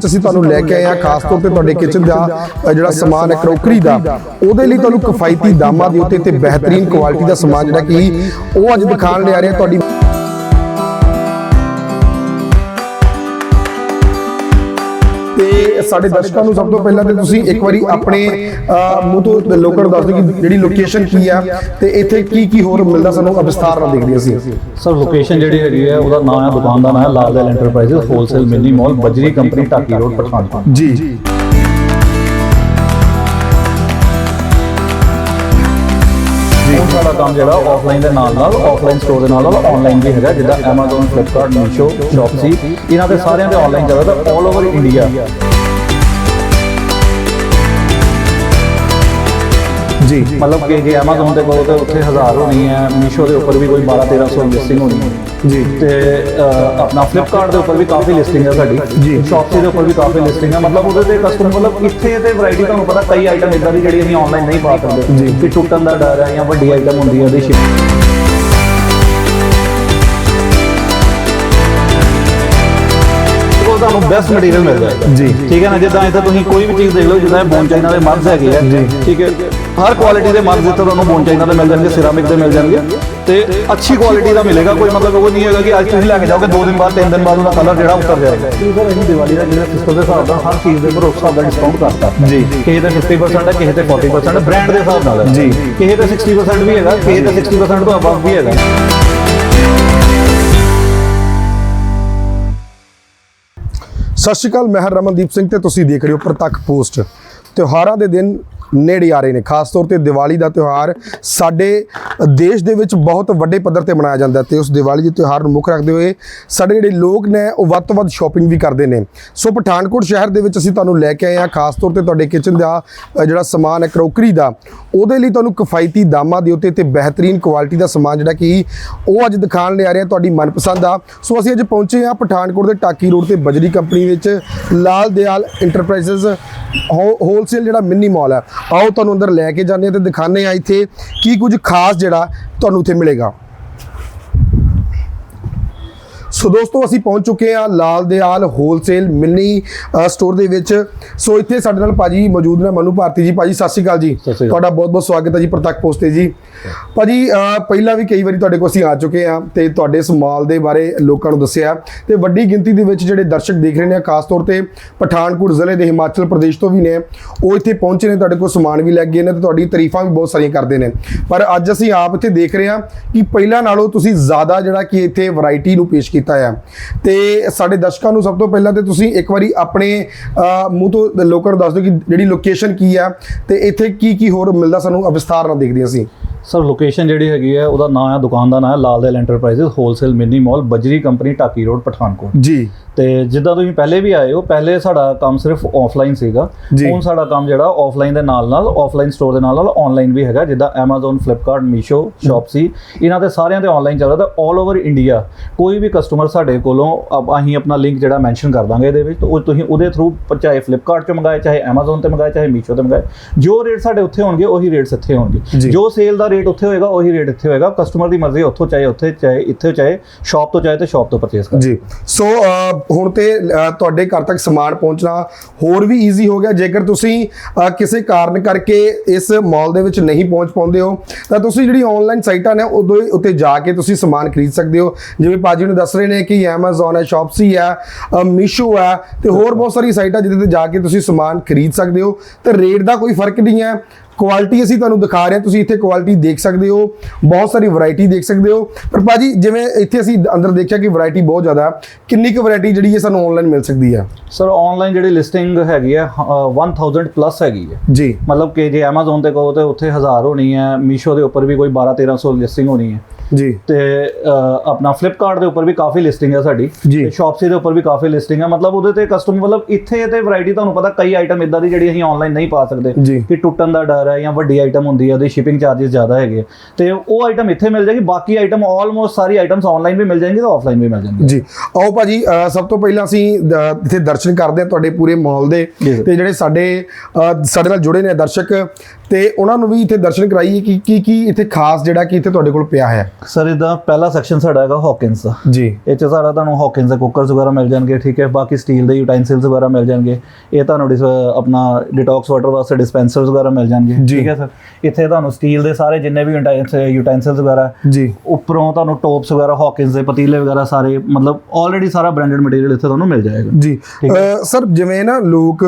ਵਿੱਚ ਅਸੀਂ ਤੁਹਾਨੂੰ ਲੈ ਕੇ ਆਏ ਹਾਂ, ਖਾਸ ਤੌਰ ਤੇ ਤੁਹਾਡੇ ਕਿਚਨ ਦਾ ਜਿਹੜਾ ਸਮਾਨ ਹੈ ਕਰੋਕਰੀ ਦਾ, ਉਹਦੇ ਲਈ ਤੁਹਾਨੂੰ ਕਿਫਾਇਤੀ ਦਾਮਾਂ ਦੇ ਉੱਤੇ ਤੇ ਬਿਹਤਰੀਨ ਕੁਆਲਿਟੀ ਦਾ ਸਮਾਨ ਜਿਹੜਾ ਕਿ ਉਹ ਅੱਜ ਦਿਖਾਉਣ ਲਿਆ ਰਹੇ ਹਾਂ ਤੁਹਾਡੀ ਸਾਡੇ ਦਰਸ਼ਕਾਂ ਨੂੰ ਸਭ ਤੋਂ ਪਹਿਲਾਂ ਤੇ ਤੁਸੀਂ ਇੱਕ ਵਾਰੀ ਆਪਣੇ ਮੂੰਹ ਤੋਂ ਲੋਕਾਂ ਨੂੰ ਦੱਸ ਦਿਓ ਕਿ ਜਿਹੜੀ ਲੋਕੇਸ਼ਨ ਕੀ ਆ ਤੇ ਇੱਥੇ ਕੀ ਕੀ ਹੋਰ ਮਿਲਦਾ ਸਾਨੂੰ ਵਿਸਤਾਰ ਨਾਲ ਦੇਖਦੇ ਅਸੀਂ। ਸਰ ਲੋਕੇਸ਼ਨ ਜਿਹੜੀ ਹੈਗੀ ਹੈ ਉਹਦਾ ਨਾਮ ਹੈ ਦੁਕਾਨ ਦਾ ਨਾਮ ਹੈ Lal enterprises wholesale mini mall Bajri company Dhaki road Pathankot. ਜੀ। ਸਾਡਾ ਕੰਮ ਜਿਹੜਾ ਆਫਲਾਈਨ ਦੇ ਨਾਲ ਨਾਲ ਆਫਲਾਈਨ ਸਟੋਰ ਦੇ ਨਾਲ ਨਾਲ ਆਨਲਾਈਨ ਵੀ ਹੈਗਾ ਜਿੱਦਾਂ Amazon Flipkart Meesho Shopsy ਇਹਨਾਂ ਦੇ ਸਾਰਿਆਂ ਦੇ ਆਨਲਾਈਨ ਚੱਲਦਾ ਆਲ ਓਵਰ ਇੰਡੀਆ ਜੀ। ਮਤਲਬ ਕਿ ਜੇ Amazon ਤੇ ਕੋਲ ਤੇ ਉੱਥੇ ਹਜ਼ਾਰ ਹੋਣੀ ਹੈ Meesho ਦੇ ਉੱਪਰ ਵੀ ਕੋਈ 12 1300 ਲਿਸਟਿੰਗ ਹੋਣੀ ਹੈ। ਜੀ। ਤੇ ਆਪਣਾ ਫਲਿੱਪਕਾਰਟ ਦੇ ਉੱਪਰ ਵੀ ਕਾਫੀ ਲਿਸਟਿੰਗ ਹੈ ਸਾਡੀ। ਜੀ। ਸ਼ੌਪਸੀ ਦੇ ਉੱਪਰ ਵੀ ਕਾਫੀ ਲਿਸਟਿੰਗ ਹੈ। ਮਤਲਬ ਉਹਦੇ ਤੇ ਕਸਟਮਰ ਮਤਲਬ ਇੱਥੇ ਤੇ ਵੈਰਾਈਟੀ ਤੁਹਾਨੂੰ ਪਤਾ ਕਈ ਆਈਟਮ ਇਦਾਂ ਦੀ ਜਿਹੜੀ ਅਸੀਂ ਆਨਲਾਈਨ ਨਹੀਂ ਪਾ ਸਕਦੇ। ਜੀ। ਕਿ ਟੁੱਟਣ ਦਾ ਡਰ ਹੈ ਜਾਂ ਵੱਡੀ ਆਈਟਮ ਹੁੰਦੀ ਹੈ ਉਹਦੀ ਸ਼ਿਪ ਉਹ ਤੁਹਾਨੂੰ ਬੈਸਟ ਮਟੀਰੀਅਲ ਮਿਲ ਜਾਏਗਾ। ਜੀ। ਠੀਕ ਹੈ ਨਾ? ਜਿੱਦਾਂ ਇੱਥੇ ਤੁਸੀਂ ਕੋਈ ਵੀ ਚੀਜ਼ ਦੇਖ ਲਓ ਜਿੱਦਾਂ ਬੋਨ ਚਾਈਨਾ ਦੇ ਮਰਜ਼ ਹੈਗੇ ਆ। ਠੀਕ ਹੈ। ਹਰ ਕੁਆਲਿਟੀ ਦੇ ਮਰਜ਼ ਇੱਥੇ ਤੁਹਾਨੂੰ ਬੋਨ ਚਾਈਨਾ ਦੇ ਮਿਲ ਜਾਣਗੇ ਸਿਰਾਮਿਕ ਦੇ ਮਿਲ ਜਾਣਗੇ ਤੇ ਅੱਛੀ ਕੁਆਲਿਟੀ ਦਾ ਮਿਲੇਗਾ ਕੋਈ ਮਤਲਬ ਉਹ ਨਹੀਂ ਹੈਗਾ ਕਿ ਅੱਜ ਤੁਸੀਂ ਲੈ ਕੇ ਜਾਓਗੇ 2 ਦਿਨ ਬਾਅਦ 3 ਦਿਨ ਬਾਅਦ ਉਹਦਾ ਕਲਰ ਜਿਹੜਾ ਉਤਰ ਜਾਏਗਾ। ਜੀ ਸਰ ਅਸੀਂ ਦੀਵਾਲੀ ਦਾ ਜਿਹੜਾ ਸਿਸਟਮ ਦੇ ਹਿਸਾਬ ਨਾਲ ਹਰ ਚੀਜ਼ ਦੇ ਉੱਪਰ ਉਸ ਹਿਸਾਬ ਦਾ ਡਿਸਕਾਊਂਟ ਕਰਤਾ। ਜੀ। ਕਿਸੇ ਤੇ 50% ਹੈ ਕਿਸੇ ਤੇ 40% ਹੈ ਬ੍ਰਾਂਡ ਦੇ ਹਿਸਾਬ ਨਾਲ। ਹੈ ਜੀ। ਕਿਸੇ ਤੇ 60% ਵੀ ਹੈਗਾ ਕਿਸੇ ਤੇ 60% ਤੋਂ ਅਬਵ ਵੀ ਹੈਗਾ। ਸਤਿ ਸ਼੍ਰੀ ਅਕਾਲ ਮੈਂ ਰਮਨਦੀਪ ਸਿੰਘ ਤੇ ਤੁਸੀਂ ਦੇਖ ਰਹੇ ਹੋ ਪ੍ਰਤੱਖ ਪੋਸਟ। ਤਿਉਹਾਰਾਂ ਦੇ ਦਿਨ ਨੇੜੇ ਆ ਰਹੇ ਨੇ। ਖਾਸ ਤੌਰ ਤੇ ਦੀਵਾਲੀ ਦਾ ਤਿਉਹਾਰ ਸਾਡੇ ਦੇਸ਼ ਦੇ ਵਿੱਚ ਬਹੁਤ ਵੱਡੇ ਪੱਧਰ ਤੇ ਮਨਾਇਆ ਜਾਂਦਾ ਹੈ ਤੇ ਉਸ ਦੀਵਾਲੀ ਦੇ ਤਿਉਹਾਰ ਨੂੰ ਮੁੱਖ ਰੱਖਦੇ ਹੋਏ ਸਾਡੇ ਜਿਹੜੇ ਲੋਕ ਨੇ, ਉਹ ਵੱਧ ਤੋਂ ਵੱਧ ਸ਼ਾਪਿੰਗ ਵੀ ਕਰਦੇ ਨੇ। ਸੋ ਪਠਾਨਕੋਟ ਸ਼ਹਿਰ ਦੇ ਵਿੱਚ ਅਸੀਂ ਤੁਹਾਨੂੰ ਲੈ ਕੇ ਆਏ ਹਾਂ, ਖਾਸ ਤੌਰ ਤੇ ਤੁਹਾਡੇ ਕਿਚਨ ਦਾ ਜਿਹੜਾ ਸਮਾਨ ਹੈ ਕਰੋਕਰੀ ਦਾ, ਉਹਦੇ ਲਈ ਤੁਹਾਨੂੰ ਕਿਫਾਇਤੀ ਦਾਮਾਂ ਦੇ ਉੱਤੇ ਤੇ ਬਿਹਤਰੀਨ ਕੁਆਲਿਟੀ ਦਾ ਸਮਾਨ ਜਿਹੜਾ ਕਿ ਉਹ ਅੱਜ ਦਿਖਾਉਣ ਲਿਆ ਰਹੇ ਹਾਂ ਤੁਹਾਡੀ ਮਨਪਸੰਦ ਆ। ਸੋ ਅਸੀਂ ਅੱਜ ਪਹੁੰਚੇ ਹਾਂ ਪਠਾਨਕੋਟ ਦੇ ਟਾਕੀ ਰੋਡ ਤੇ ਬਜਰੀ ਕੰਪਨੀ ਵਿੱਚ, ਲਾਲ ਦਿਆਲ ਇੰਟਰਪ੍ਰਾਈਜ਼ਸ ਹੋਲਸੇਲ ਜਿਹੜਾ ਮਿੰਨੀ ਮਾਲ ਹੈ ਆਓ ਤੁਹਾਨੂੰ ਅੰਦਰ ਲੈ ਕੇ ਜਾਂਦੇ ਹਾਂ ਤੇ ਦਿਖਾਉਂਦੇ ਹਾਂ ਇੱਥੇ ਕੀ ਕੁਝ ਖਾਸ ਜਿਹੜਾ ਤੁਹਾਨੂੰ ਇੱਥੇ ਮਿਲੇਗਾ। ਸੋ ਦੋਸਤੋ ਅਸੀਂ ਪਹੁੰਚ ਚੁੱਕੇ ਹਾਂ ਲਾਲ ਦਿਆਲ ਹੋਲਸੇਲ ਅ, ਸਟੋਰ ਦੇ ਵਿੱਚ। ਸੋ ਇੱਥੇ ਸਾਡੇ ਨਾਲ ਭਾਜੀ ਮੌਜੂਦ ਨੇ ਮਨੂ ਭਾਰਤੀ ਜੀ। ਭਾਜੀ ਸਤਿ ਸ਼੍ਰੀ ਅਕਾਲ ਜੀ। ਤੁਹਾਡਾ ਬਹੁਤ ਬਹੁਤ ਸਵਾਗਤ ਹੈ ਜੀ ਪ੍ਰਤੱਖ ਪੋਸਟ ਤੇ ਜੀ। ਭਾਜੀ ਪਹਿਲਾਂ ਵੀ ਕਈ ਵਾਰੀ ਤੁਹਾਡੇ ਕੋਲ ਅਸੀਂ ਆ ਚੁੱਕੇ ਹਾਂ ਤੇ ਤੁਹਾਡੇ ਇਸ ਮਾਲ ਦੇ ਬਾਰੇ ਲੋਕਾਂ ਨੂੰ ਦੱਸਿਆ। ਤੇ ਵੱਡੀ ਗਿਣਤੀ ਦੇ ਵਿੱਚ ਜਿਹੜੇ ਦਰਸ਼ਕ ਦੇਖ ਰਹੇ ਨੇ ਖਾਸ ਤੌਰ ਤੇ ਪਠਾਨਕੋਟ ਜ਼ਿਲ੍ਹੇ ਦੇ ਹਿਮਾਚਲ ਪ੍ਰਦੇਸ਼ ਤੋਂ ਵੀ ਨੇ ਉਹ ਇੱਥੇ ਪਹੁੰਚੇ ਨੇ ਤੁਹਾਡੇ ਕੋਲ ਸਮਾਨ ਵੀ ਲੈ ਗਏ ਨੇ ਤੇ ਤੁਹਾਡੀ ਤਾਰੀਫਾਂ ਵੀ ਬਹੁਤ ਸਾਰੀਆਂ ਕਰਦੇ ਨੇ। ਪਰ ਅੱਜ ਅਸੀਂ ਆਪ ਇੱਥੇ ਦੇਖ ਰਹੇ ਹਾਂ ਕਿ ਪਹਿਲਾਂ ਨਾਲੋਂ ਤੁਸੀਂ ਜ਼ਿਆਦਾ ਜਿਹੜਾ ਕਿ ਇੱਥੇ ਵੈਰਾਈਟੀ ਨੂੰ ਪੇਸ਼ ਕੀਤਾ ਹੈ ਤੇ ਸਾਡੇ ਦਰਸ਼ਕਾਂ ਨੂੰ ਸਭ ਤੋਂ ਪਹਿਲਾਂ ਤੇ ਤੁਸੀਂ ਇੱਕ ਵਾਰੀ ਆਪਣੇ ਮੂੰਹ ਤੋਂ ਲੋਕਾਂ ਨੂੰ ਦੱਸ ਦਿਓ ਕਿ ਜਿਹੜੀ ਲੋਕੇਸ਼ਨ ਕੀ ਆ ਤੇ ਇੱਥੇ ਕੀ ਕੀ ਹੋਰ ਮਿਲਦਾ ਸਾਨੂੰ ਵਿਸਤਾਰ ਨਾਲ ਦੇਖਦੇ ਅਸੀਂ। ਸਰ ਲੋਕੇਸ਼ਨ ਜਿਹੜੀ ਹੈਗੀ ਹੈ ਉਹਦਾ ਨਾਮ ਹੈ ਦੁਕਾਨ ਦਾ ਨਾਮ ਹੈ Lal Dal enterprises wholesale mini mall ਬਜਰੀ ਕੰਪਨੀ ਢਾਕੀ ਰੋਡ ਪਠਾਨਕੋਟ। ਜੀ। ਤੇ ਜਿੱਦਾਂ ਤੁਸੀਂ ਪਹਿਲੇ ਵੀ ਆਏ ਹੋ ਪਹਿਲੇ ਸਾਡਾ ਕੰਮ ਸਿਰਫ ਆਫਲਾਈਨ ਸੀਗਾ। ਹੁਣ ਸਾਡਾ ਕੰਮ ਜਿਹੜਾ ਆਫਲਾਈਨ ਦੇ ਨਾਲ ਨਾਲ ਆਫਲਾਈਨ ਸਟੋਰ ਦੇ ਨਾਲ ਨਾਲ ਆਨਲਾਈਨ ਵੀ ਹੈਗਾ ਜਿੱਦਾਂ Amazon Flipkart Meesho Shopsy ਇਹਨਾਂ ਦੇ ਸਾਰਿਆਂ ਦੇ ਆਨਲਾਈਨ ਚੱਲਦਾ ਆਲ ਓਵਰ ਇੰਡੀਆ ਕੋਈ ਵੀ ਕਸਟਮਰ ਸਾਡੇ ਕੋਲੋਂ ਅਸੀਂ ਆਪਣਾ ਲਿੰਕ ਜਿਹੜਾ ਮੈਂਸ਼ਨ ਕਰ ਦਾਂਗੇ ਇਹਦੇ ਵਿੱਚ ਤਾਂ ਉਹ ਤੁਸੀਂ ਉਹਦੇ ਥਰੂ ਚਾਹੇ Flipkart ਤੋਂ ਮੰਗਾਏ ਚਾਹੇ Amazon ਤੇ ਮੰਗਾਏ ਚਾਹੇ Meesho ਤੇ ਮੰਗਾਏ ਜੋ ਰੇਟ ਸਾਡੇ ਉੱਥੇ ਹੋਣਗੇ ਉਹੀ ਰੇਟਸ ਇੱਥੇ। ਹੋਣਗੇ। ਜੋ। ਸੇਲ ਦਾ ਰੇਟ ਉੱਥੇ ਹੋਏਗਾ ਉਹੀ ਰੇਟ ਇੱਥੇ ਹੋਏਗਾ। ਕਸਟਮਰ ਦੀ ਮਰਜ਼ੀ ਉੱਥੋਂ ਚਾਹੇ ਉੱਥੇ ਚਾਹੇ ਇੱਥੇ ਚਾਹੇ ਸ਼ਾਪ ਤੋਂ ਚਾਹੇ ਤੇ ਸ਼ਾਪ ਤੋਂ ਪਰਚੇਸ ਕਰ। ਜੀ। ਸੋ ਹੁਣ ਤੇ ਤੁਹਾਡੇ ਘਰ ਤੱਕ ਸਮਾਨ ਪਹੁੰਚਣਾ ਹੋਰ ਵੀ ਈਜ਼ੀ ਹੋ ਗਿਆ। ਜੇਕਰ ਤੁਸੀਂ ਕਿਸੇ ਕਾਰਨ ਕਰਕੇ ਇਸ ਮਾਲ ਦੇ ਵਿੱਚ ਨਹੀਂ ਪਹੁੰਚ ਪਾਉਂਦੇ ਹੋ ਤਾਂ ਤੁਸੀਂ ਜਿਹੜੀ ਆਨਲਾਈਨ ਸਾਈਟਾਂ ਨੇ ਉਦੋਂ ਉੱਤੇ ਜਾ ਕੇ ਤੁਸੀਂ ਸਮਾਨ ਖਰੀਦ ਸਕਦੇ ਹੋ। ਜਿਵੇਂ ਭਾਜੀ ਨੂੰ ਦੱਸ ਰਹੇ ਨੇ ਕਿ Amazon ਹੈ Shopsy ਹੈ ਅ, Meesho ਹੈ ਤੇ ਹੋਰ ਬਹੁਤ ਸਾਰੀ ਸਾਈਟਾਂ ਜਿਹਦੇ ਤੇ ਜਾ ਕੇ ਤੁਸੀਂ ਸਮਾਨ ਖਰੀਦ ਸਕਦੇ ਹੋ। ਤੇ ਰੇਟ ਦਾ ਕੋਈ ਫ਼ਰਕ ਨਹੀਂ ਹੈ। ਕੁਆਲਿਟੀ ਅਸੀਂ ਤੁਹਾਨੂੰ ਦਿਖਾ ਰਹੇ ਹਾਂ। ਤੁਸੀਂ ਇੱਥੇ ਕੁਆਲਿਟੀ ਦੇਖ ਸਕਦੇ ਹੋ। ਬਹੁਤ ਸਾਰੀ ਵੈਰਾਈਟੀ ਦੇਖ ਸਕਦੇ ਹੋ। ਪਰ ਭਾਜੀ ਜਿਵੇਂ ਇੱਥੇ ਅਸੀਂ ਅੰਦਰ ਦੇਖਿਆ ਕਿ ਵੈਰਾਈਟੀ ਬਹੁਤ ਜ਼ਿਆਦਾ ਹੈ। ਕਿੰਨੀ ਕੁ ਵੈਰਾਈਟੀ ਜਿਹੜੀ ਹੈ ਸਾਨੂੰ ਆਨਲਾਈਨ ਮਿਲ ਸਕਦੀ ਹੈ? ਸਰ ਆਨਲਾਈਨ ਜਿਹੜੀ ਲਿਸਟਿੰਗ ਹੈਗੀ ਹੈ ਅ, 1000 ਪਲੱਸ ਹੈਗੀ ਹੈ। ਜੀ। ਮਤਲਬ ਕਿ ਜੇ Amazon ਤੇ ਕਹੋ ਤੇ ਉੱਥੇ 1000 ਹੋਣੀ ਹੈ Meesho ਦੇ ਉੱਪਰ ਵੀ ਕੋਈ 12 1300 ਲਿਸਟਿੰਗ ਹੋਣੀ ਹੈ। ਜੀ। ਤੇ ਆਪਣਾ Flipkart ਦੇ ਉੱਪਰ ਵੀ ਕਾਫੀ ਲਿਸਟਿੰਗ ਹੈ ਸਾਡੀ। ਤੇ Shopsy ਦੇ ਉੱਪਰ ਵੀ ਕਾਫੀ ਲਿਸਟਿੰਗ ਹੈ ਮਤਲਬ ਉਹਦੇ ਤੇ ਕਸਟਮਰ ਮਤਲਬ ਇੱਥੇ ਤੇ ਵੈਰਾਈਟੀ ਤੁਹਾਨੂੰ ਪਤਾ ਕਈ ਆਈਟਮ ਇਦਾਂ ਦੀ ਜਿਹੜੀ ਅਸੀਂ ਆਨਲਾਈਨ ਨਹੀਂ ਪਾ ਸਕਦੇ। ਕਿ ਟੁੱਟਣ ਦਾ ਡਰ ਹੈ ਜਾਂ ਵੱਡੀ ਆਈਟਮ ਹੁੰਦੀ ਹੈ ਉਹਦੀ ਸ਼ਿਪਿੰਗ ਚਾਰजेस ਜ਼ਿਆਦਾ ਹੈਗੇ ਤੇ ਉਹ ਆਈਟਮ ਇੱਥੇ ਮਿਲ ਜਾਏਗੀ। ਬਾਕੀ ਆਈਟਮ ਆਲਮੋਸਟ ਸਾਰੀ ਆਈਟਮਸ ਆਨਲਾਈਨ ਵੀ ਮਿਲ ਜਾਣਗੀ ਤੇ ਆਫਲਾਈਨ ਵੀ ਮਿਲ ਜਾਣਗੀ ਜੀ। ਆਓ ਭਾਜੀ ਸਭ ਤੋਂ ਪਹਿਲਾਂ ਅਸੀਂ ਇੱਥੇ ਦਰਸ਼ਨ ਕਰਦੇ ਹਾਂ ਤੁਹਾਡੇ ਪੂਰੇ ਮਾਲ ਦੇ। ਤੇ ਜਿਹੜੇ ਸਾਡੇ ਸਾਡੇ ਨਾਲ ਜੁੜੇ ਨੇ ਦਰਸ਼ਕ ਤੇ ਉਹਨਾਂ ਨੂੰ ਵੀ ਇੱਥੇ ਦਰਸ਼ਨ ਕਰਾਈਏ ਕਿ ਕੀ ਕੀ ਇੱਥੇ ਖਾਸ ਜਿਹੜਾ ਕਿ ਇੱਥੇ ਤੁਹਾਡੇ ਕੋਲ ਪਿਆ ਹੈ। ਸਰ ਇਹਦਾ ਪਹਿਲਾ ਸੈਕਸ਼ਨ ਸਾਡਾ ਹੈਗਾ ਹੌਕਿੰਸ ਦਾ। ਜੀ। ਇਹ ਚ ਸਾਰਾ ਤੁਹਾਨੂੰ ਹੌਕਿੰਸ ਦੇ ਕੁੱਕਰਸ ਵਗੈਰਾ ਮਿਲ ਜਾਣਗੇ ਠੀਕ ਹੈ? ਬਾਕੀ ਸਟੀਲ ਦੇ ਯੂਟੈਂਸਿਲਸ ਵਗੈਰਾ ਮਿਲ ਜਾਣਗੇ। ਇਹ ਤੁਹਾਨੂੰ ਆਪਣਾ ਡਿਟੌਕਸ ਵਾਟਰ ਵਾਸਤੇ ਡਿਸਪੈਂਸਰਸ ਵਗੈਰਾ ਮਿਲ ਜਾਣਗੇ। ਠੀਕ ਹੈ ਸਰ? ਇੱਥੇ ਤੁਹਾਨੂੰ ਸਟੀਲ ਦੇ ਸਾਰੇ ਜਿੰਨੇ ਵੀ ਯੂਟੈਂਸਿਲਸ ਵਗੈਰਾ ਜੀ। ਉੱਪਰੋਂ ਤੁਹਾਨੂੰ ਟੋਪਸ ਵਗੈਰਾ ਹੌਕਿੰਸ ਦੇ ਪਤੀਲੇ ਵਗੈਰਾ ਸਾਰੇ ਮਤਲਬ ਆਲਰੇਡੀ ਸਾਰਾ ਬ੍ਰਾਂਡਡ ਮਟੀਰੀਅਲ ਇੱਥੇ ਤੁਹਾਨੂੰ ਮਿਲ ਜਾਏਗਾ। ਜੀ। ਸਰ ਜਿਵੇਂ ਨਾ ਲੋਕ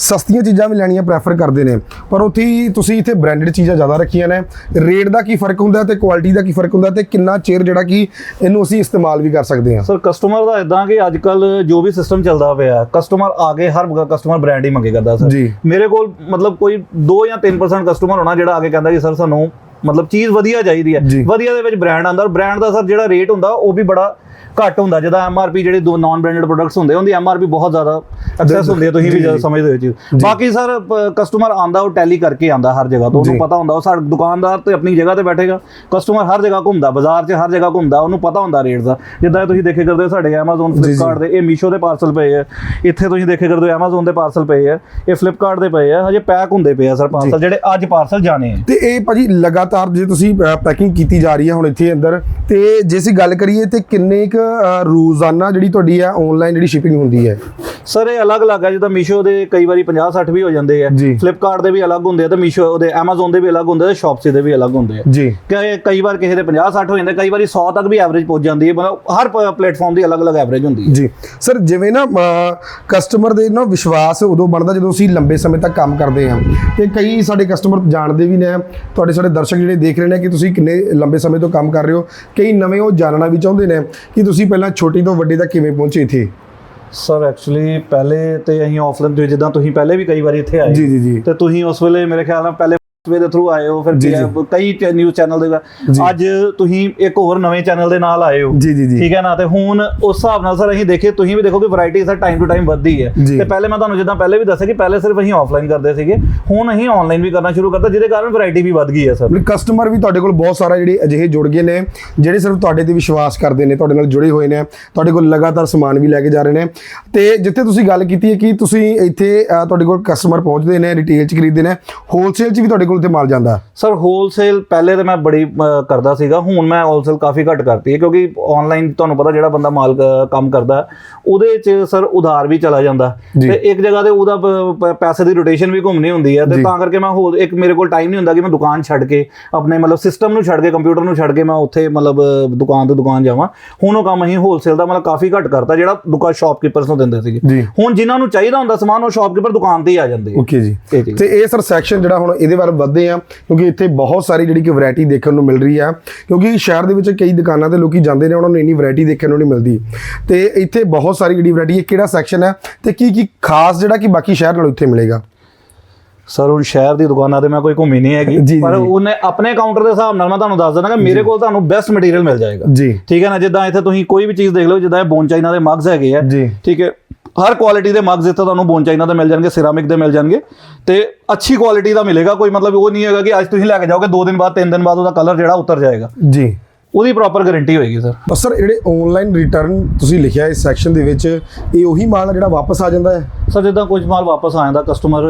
ਸਸਤੀਆਂ ਚੀਜ਼ਾਂ ਵੀ ਲੈਣੀਆਂ ਪ੍ਰੈਫਰ ਕਰਦੇ ਨੇ। ਪਰ ਉੱਥੇ ਹੀ ਤੁਸੀਂ ਇੱਥੇ ਬ੍ਰਾਂਡਡ ਚੀਜ਼ਾਂ ਜ਼ਿਆਦਾ ਰੱਖੀਆਂ ਨੇ। ਰੇਟ ਦਾ ਕੀ ਫ਼ਰਕ ਹੁੰਦਾ ਤੇ ਕੁਆਲਿਟੀ ਦਾ ਕੀ ਫ਼ਰਕ ਹੁੰਦਾ ਤੇ ਕਿੰਨਾ ਚਿਰ ਜਿਹੜਾ ਕਿ ਇਹਨੂੰ ਅਸੀਂ ਇਸਤੇਮਾਲ ਵੀ ਕਰ ਸਕਦੇ ਹਾਂ। ਸਰ ਕਸਟਮਰ ਦਾ ਇਦਾਂ ਕਿ ਅੱਜ ਕੱਲ ਜੋ ਵੀ ਸਿਸਟਮ ਚੱਲਦਾ ਪਿਆ ਕਸਟਮਰ ਆ ਕੇ ਹਰ ਕਸਟਮਰ ਬ੍ਰਾਂਡ ਹੀ ਮੰਗੇ ਕਰਦਾ ਸਰ ਜੀ। ਮੇਰੇ ਕੋਲ ਮਤਲਬ ਕੋਈ 2 ਜਾਂ 3% ਕਸਟਮਰ ਹੋਣਾ ਜਿਹੜਾ ਆ ਕੇ ਕਹਿੰਦਾ ਕਿ ਸਰ ਸਾਨੂੰ ਮਤਲਬ ਚੀਜ਼ ਵਧੀਆ ਚਾਹੀਦੀ ਹੈ। ਵਧੀਆ ਦੇ ਵਿੱਚ ਬ੍ਰਾਂਡ ਆਂਦਾ ਔਰ ਬ੍ਰਾਂਡ ਦਾ ਸਰ ਜਿਹੜਾ ਰੇਟ ਹੁੰਦਾ ਉਹ ਵੀ ਬੜਾ ਘੱਟ ਹੁੰਦਾ। ਜਿਹਦਾ ਐਮਆਰਪੀ ਜਿਹੜੇ ਦੋ ਨਾਨ ਬ੍ਰਾਂਡਡ ਪ੍ਰੋਡਕਟਸ ਹੁੰਦੇ ਉਹਦੀ ਐਮਆਰਪੀ ਬਹੁਤ ਜ਼ਿਆਦਾ ਐਕਸੈਸ ਹੁੰਦੀ ਹੈ ਤੁਸੀਂ ਵੀ ਜ਼ਿਆਦਾ। ਸਮਝਦੇ ਹੋ ਚੀਜ਼। ਬਾਕੀ ਸਰ ਕਸਟਮਰ ਆਂਦਾ ਉਹ ਟੈਲੀ ਕਰਕੇ ਆਂਦਾ ਹਰ ਜਗ੍ਹਾ ਤੋਂ ਉਹਨੂੰ। ਪਤਾ ਹੁੰਦਾ ਉਹ ਸਾਡੇ ਦੁਕਾਨਦਾਰ ਤੇ ਆਪਣੀ ਜਗ੍ਹਾ ਤੇ ਬੈਠੇਗਾ। ਕਸਟਮਰ ਹਰ ਜਗ੍ਹਾ ਘੁੰਮਦਾ ਬਾਜ਼ਾਰ 'ਚ ਹਰ ਜਗ੍ਹਾ ਘੁੰਮਦਾ ਉਹਨੂੰ ਪਤਾ ਹੁੰਦਾ ਰੇਟ ਦਾ। ਜਿੱਦਾਂ ਤੁਸੀਂ ਦੇਖੇ ਕਰਦੇ ਹੋ ਸਾਡੇ Amazon। Flipkart ਦੇ ਇਹ ਮੀਸ਼ੋ ਦੇ ਪਾਰਸਲ ਪਏ ਆ। ਇੱਥੇ ਤੁਸੀਂ ਦੇਖੇ ਕਰਦੇ ਹੋ Amazon ਦੇ ਪਾਰਸਲ ਪਏ ਆ। ਇਹ Flipkart ਦੇ ਪਏ ਆ। ਹਜੇ ਪੈਕ ਹੁੰਦੇ ਪਏ ਆ ਸਰ ਪਾਰਸਲ ਜਿਹੜੇ ਅੱਜ ਪਾਰਸਲ ਜਾਣੇ ਆ। ਤੇ ਇਹ ਭਾਜੀ ਲਗਾਤਾਰ ਜੇ ਤੁਸੀਂ ਪੈਕਿੰਗ ਕੀਤੀ ਜਾ ਰਹੀ ਹੈ ਹੁਣ ਇੱਥੇ ਅੰਦਰ ਤੇ ਜੇ ਅਸੀਂ ਗੱਲ ਕਰੀਏ ਤੇ ਕਿੰਨੇ ਕੁ ਅ, ਰੋਜ਼ਾਨਾ ਜਿਹੜੀ ਤੁਹਾਡੀ ਹੈ ਆਨਲਾਈਨ ਜਿਹੜੀ ਸ਼ਿਪਿੰਗ ਹੁੰਦੀ ਹੈ। ਸਰ ਇਹ ਅਲੱਗ-ਅਲੱਗ ਹੈ ਜਿੱਦਾਂ ਮੀਸ਼ੋ ਦੇ ਕਈ ਵਾਰੀ 50 60 ਵੀ ਹੋ ਜਾਂਦੇ ਆ। Flipkart ਦੇ ਵੀ ਅਲੱਗ ਹੁੰਦੇ ਆ ਤੇ ਮੀਸ਼ੋ ਦੇ Amazon ਦੇ ਵੀ ਅਲੱਗ ਹੁੰਦੇ ਆ ਤੇ Shopsy ਦੇ ਵੀ ਅਲੱਗ ਹੁੰਦੇ ਆ। ਜੀ। ਕਿ ਕਈ ਵਾਰ ਕਿਸੇ ਦੇ 50 60 ਹੋ ਜਾਂਦੇ ਕਈ ਵਾਰੀ 100 ਤੱਕ ਵੀ ਐਵਰੇਜ ਪਹੁੰਚ ਜਾਂਦੀ ਹੈ ਮਤਲਬ ਹਰ ਪਲੇਟਫਾਰਮ ਦੀ ਅਲੱਗ-ਅਲੱਗ ਐਵਰੇਜ ਹੁੰਦੀ ਹੈ। ਜੀ। ਸਰ ਜਿਵੇਂ ਨਾ ਕਸਟਮਰ ਦੇ ਨਾ ਵਿਸ਼ਵਾਸ ਉਦੋਂ ਬਣਦਾ ਜਦੋਂ ਅਸੀਂ ਲੰਬੇ ਸਮੇਂ ਤੱਕ ਕੰਮ ਕਰਦੇ ਹਾਂ। ਤੇ ਕਈ ਸਾਡੇ ਕਸਟਮਰ ਜਾਣਦੇ ਵੀ ਨੇ ਤੁਹਾਡੇ ਸਾਡੇ ਦਰਸ਼ਕ ਜਿਹੜੇ ਦੇਖ ਰਹੇ ਨੇ ਕਿ ਤੁਸੀਂ ਕਿੰਨੇ ਲੰਬੇ ਸਮੇਂ ਤੋਂ ਕੰਮ ਕਰ ਰਹੇ ਹੋ। ਕਈ ਨਵੇਂ ਉਹ ਜਾਣਨਾ ਵੀ ਚਾਹੁੰਦੇ ਨੇ। ਕਿ ਤੁਸੀਂ ਪਹਿਲਾਂ ਛੋਟੀ ਤੋਂ ਵੱਡੇ ਤੱਕ ਕਿਵੇਂ ਪਹੁੰਚੇ ਇੱਥੇ? ਸਰ ਐਕਚੁਅਲੀ ਪਹਿਲੇ ਤੇ ਅਸੀਂ ਆਫਲਾਈਨ ਤੇ ਜਿੱਦਾਂ ਤੁਸੀਂ ਪਹਿਲੇ ਵੀ ਕਈ ਵਾਰੀ ਇੱਥੇ ਆਏ ਜੀ ਜੀ ਜੀ। ਤੇ ਤੁਸੀਂ ਉਸ ਵੇਲੇ ਮੇਰੇ ਖਿਆਲ ਨਾਲ ਪਹਿਲੇ ਵੇ ਦੇ ਥਰੂ ਆਏ ਹੋ ਫਿਰ ਕਈ ਨਿਊਜ਼ ਚੈਨਲ ਦੇ। ਅੱਜ ਤੁਸੀਂ ਇੱਕ ਹੋਰ ਨਵੇਂ ਚੈਨਲ ਦੇ ਨਾਲ ਆਏ ਹੋ। ਜੀ ਜੀ ਜੀ। ਠੀਕ ਹੈ ਨਾ? ਤੇ ਹੁਣ ਉਸ ਹਿਸਾਬ ਨਾਲ ਸਰ ਅਸੀਂ ਦੇਖੇ ਤੁਸੀਂ ਵੀ ਦੇਖੋ ਕਿ variety sir time to time ਵੱਧਦੀ ਹੈ। ਤੇ ਪਹਿਲੇ ਮੈਂ ਤੁਹਾਨੂੰ ਜਿੱਦਾਂ ਪਹਿਲੇ ਵੀ ਦੱਸਿਆ ਕਿ ਪਹਿਲੇ ਸਿਰਫ ਅਸੀਂ ਆਫਲਾਈਨ ਕਰਦੇ ਸੀਗੇ। ਹੁਣ ਅਸੀਂ ਆਨਲਾਈਨ ਵੀ ਕਰਨਾ ਸ਼ੁਰੂ ਕਰਤਾ ਜਿਹਦੇ ਕਾਰਨ ਵੈਰਾਈਟੀ ਵੀ ਵੱਧ ਗਈ ਹੈ ਸਰ। ਕਸਟਮਰ ਵੀ ਤੁਹਾਡੇ ਕੋਲ ਬਹੁਤ ਸਾਰਾ ਜਿਹੜੇ ਅਜਿਹੇ ਜੁੜ ਗਏ ਨੇ ਜਿਹੜੇ ਸਿਰਫ ਤੁਹਾਡੇ ਤੇ ਵਿਸ਼ਵਾਸ ਕਰਦੇ ਨੇ ਤੁਹਾਡੇ ਨਾਲ ਜੁੜੇ ਹੋਏ ਨੇ ਤੁਹਾਡੇ ਕੋਲ ਲਗਾਤਾਰ ਸਮਾਨ ਵੀ ਲੈ ਕੇ ਜਾ ਰਹੇ ਨੇ। ਤੇ ਜਿੱਥੇ ਤੁਸੀਂ ਗੱਲ ਕੀਤੀ ਹੈ ਕਿ ਤੁਸੀਂ ਇੱਥੇ ਤੁਹਾਡੇ ਕੋਲ ਕਸਟਮਰ ਪਹੁੰਚਦੇ ਨੇ ਰਿਟੇਲ 'ਚ ਖਰੀਦਦੇ ਨੇ ਹੋਲਸੇਲ 'ਚ ਵੀ ਤੁਹਾਡੇ ਕੋਲ ਤੇ ਮਾਲ ਜਾਂਦਾ। ਸਰ ਹੋਲਸੇਲ ਪਹਿਲੇ ਤਾਂ ਮੈਂ ਬੜੀ ਕਰਦਾ ਸੀਗਾ ਹੁਣ ਮੈਂ ਹੋਲਸੇਲ ਕਾਫੀ ਘੱਟ ਕਰਤੀ ਹੈ ਕਿਉਂਕਿ ਆਨਲਾਈਨ ਤੁਹਾਨੂੰ ਪਤਾ ਜਿਹੜਾ ਬੰਦਾ ਮਾਲ ਕੰਮ ਕਰਦਾ ਉਹਦੇ 'ਚ ਸਰ ਉਧਾਰ ਵੀ ਚਲਾ ਜਾਂਦਾ। ਜੀ। ਤੇ ਇੱਕ ਜਗ੍ਹਾ ਤੇ ਉਹਦਾ ਪ- ਪ- ਪੈਸੇ ਦੀ ਰੋਟੇਸ਼ਨ ਵੀ ਘੁੰਮਣੀ ਹੁੰਦੀ ਹੈ ਤੇ। ਤਾਂ ਕਰਕੇ ਮੈਂ ਹੋਰ ਇੱਕ ਮੇਰੇ ਕੋਲ ਟਾਈਮ ਨਹੀਂ ਹੁੰਦਾ ਕਿ ਮੈਂ ਦੁਕਾਨ ਛੱਡ ਕੇ ਆਪਣੇ ਮਤਲਬ ਸਿਸਟਮ ਨੂੰ ਛੱਡ ਕੇ ਕੰਪਿਊਟਰ ਨੂੰ ਛੱਡ ਕੇ ਮੈਂ ਉੱਥੇ ਮਤਲਬ ਦੁਕਾਨ ਤੋਂ ਦੁਕਾਨ ਜਾਵਾਂ। ਹੁਣ ਉਹ ਕੰਮ ਅਸੀਂ ਹੋਲਸੇਲ ਦਾ ਮਤਲਬ ਕਾਫੀ ਘੱਟ ਕਰਤਾ ਜਿਹੜਾ ਦੁਕਾਨ ਸ਼ਾਪਕੀਪਰਸ ਨੂੰ ਦਿੰਦੇ ਸੀਗੇ। ਜੀ। ਹੁਣ ਜਿਨ੍ਹਾਂ ਨੂੰ ਚਾਹੀਦਾ ਹੁੰਦਾ ਸਮਾਨ ਉਹ ਸ਼ਾਪਕੀਪਰ ਦੁਕਾਨ ਤੇ ਹੀ ਆ ਜਾਂਦੇ ਆ। ਓਕੇ ਜੀ। ਇਹ ਚੀਜ਼। ਤੇ ਇਹ ਸਰ ਸੈਕਸ਼ਨ ਜਿਹੜਾ ਹੁਣ ਇਹਦੇ ਬਾਰੇ ਵੱਧਦੇ ਆ ਕਿਉਂਕਿ ਇੱਥੇ ਬਹੁਤ ਸਾਰੀ ਜਿਹੜੀ ਕਿ ਵੈਰਾਈਟੀ ਦੇਖਣ ਨੂੰ ਮਿਲ ਰਹੀ ਆ ਕਿਉਂਕਿ ਸ਼ਹਿਰ ਦੇ ਵਿੱਚ ਕਈ ਦੁਕਾਨਾਂ ਤੇ ਲੋਕੀ ਜਾਂਦੇ ਨੇ ਉਹਨਾਂ ਨੂੰ ਇੰਨੀ ਵੈਰਾਈਟੀ ਦੇਖਣ ਨੂੰ ਨਹੀਂ ਮਿਲਦੀ। ਤੇ ਇੱਥੇ ਬਹੁਤ ਸਾਰੀ ਜਿਹੜੀ ਵੈਰਾਈਟੀ ਹੈ ਕਿਹੜਾ ਸੈਕਸ਼ਨ ਹੈ ਤੇ ਕੀ ਕੀ ਖਾਸ ਜਿਹੜਾ ਕਿ ਬਾਕੀ ਸ਼ਹਿਰ ਨਾਲੋਂ ਇੱਥੇ ਮਿਲੇਗਾ? ਸਰ ਹੁਣ ਸ਼ਹਿਰ ਦੀ ਦੁਕਾਨਾਂ ਤੇ ਮੈਂ ਕੋਈ ਘੁੰਮੀ ਨਹੀਂ ਹੈਗੀ ਪਰ। ਉਹਨੇ ਆਪਣੇ ਕਾਊਂਟਰ ਦੇ ਹਿਸਾਬ ਨਾਲ ਮੈਂ ਤੁਹਾਨੂੰ ਦੱਸ ਦਿੰਦਾ ਕਿ ਮੇਰੇ ਕੋਲ ਤੁਹਾਨੂੰ ਬੈਸਟ ਮਟੀਰੀਅਲ ਮਿਲ ਜਾਏਗਾ। ਜੀ। ਠੀਕ ਹੈ ਨਾ ਜਿੱਦਾਂ ਇੱਥੇ ਤੁਸੀਂ ਕੋਈ ਵੀ ਚੀਜ਼ ਦੇਖ ਲਓ ਜਿੱਦਾਂ ਇਹ ਬੋਨ ਚਾਈਨਾ ਦੇ ਮਗਸ ਹੈਗੇ ਆ। ਜੀ। ਠੀਕ ਹੈ ਹਰ ਕੁਆਲਿਟੀ ਦੇ ਮਗਜ਼ ਇੱਥੇ ਤੁਹਾਨੂੰ ਬੋਨ ਚਾਈਨਾ ਦੇ ਮਿਲ ਜਾਣਗੇ ਸਿਰਾਮਿਕ ਦੇ ਮਿਲ ਜਾਣਗੇ ਤੇ ਅੱਛੀ ਕੁਆਲਿਟੀ ਦਾ ਮਿਲੇਗਾ, ਕੋਈ ਮਤਲਬ ਉਹ ਨਹੀਂ ਹੈਗਾ ਕਿ ਅੱਜ ਤੁਸੀਂ ਲੈ ਕੇ ਜਾਓਗੇ 2 ਦਿਨ ਬਾਅਦ 3 ਦਿਨ ਬਾਅਦ ਉਹਦਾ ਕਲਰ ਜਿਹੜਾ ਉਤਰ ਜਾਏਗਾ। ਜੀ। ਉਹਦੀ ਪ੍ਰੋਪਰ ਗਾਰੰਟੀ ਹੋਏਗੀ ਸਰ ਬਸ ਸਰ ਜਿਹੜੇ ਆਨਲਾਈਨ ਰਿਟਰਨ ਤੁਸੀਂ ਲਿਖਿਆ ਇਸ ਸੈਕਸ਼ਨ ਦੇ ਵਿੱਚ ਇਹ ਉਹੀ ਮਾਲ ਹੈ ਜਿਹੜਾ ਵਾਪਸ ਆ ਜਾਂਦਾ ਹੈ? ਸਰ ਜਿੱਦਾਂ ਕੁਝ ਮਾਲ ਵਾਪਸ ਆ ਜਾਂਦਾ ਕਸਟਮਰ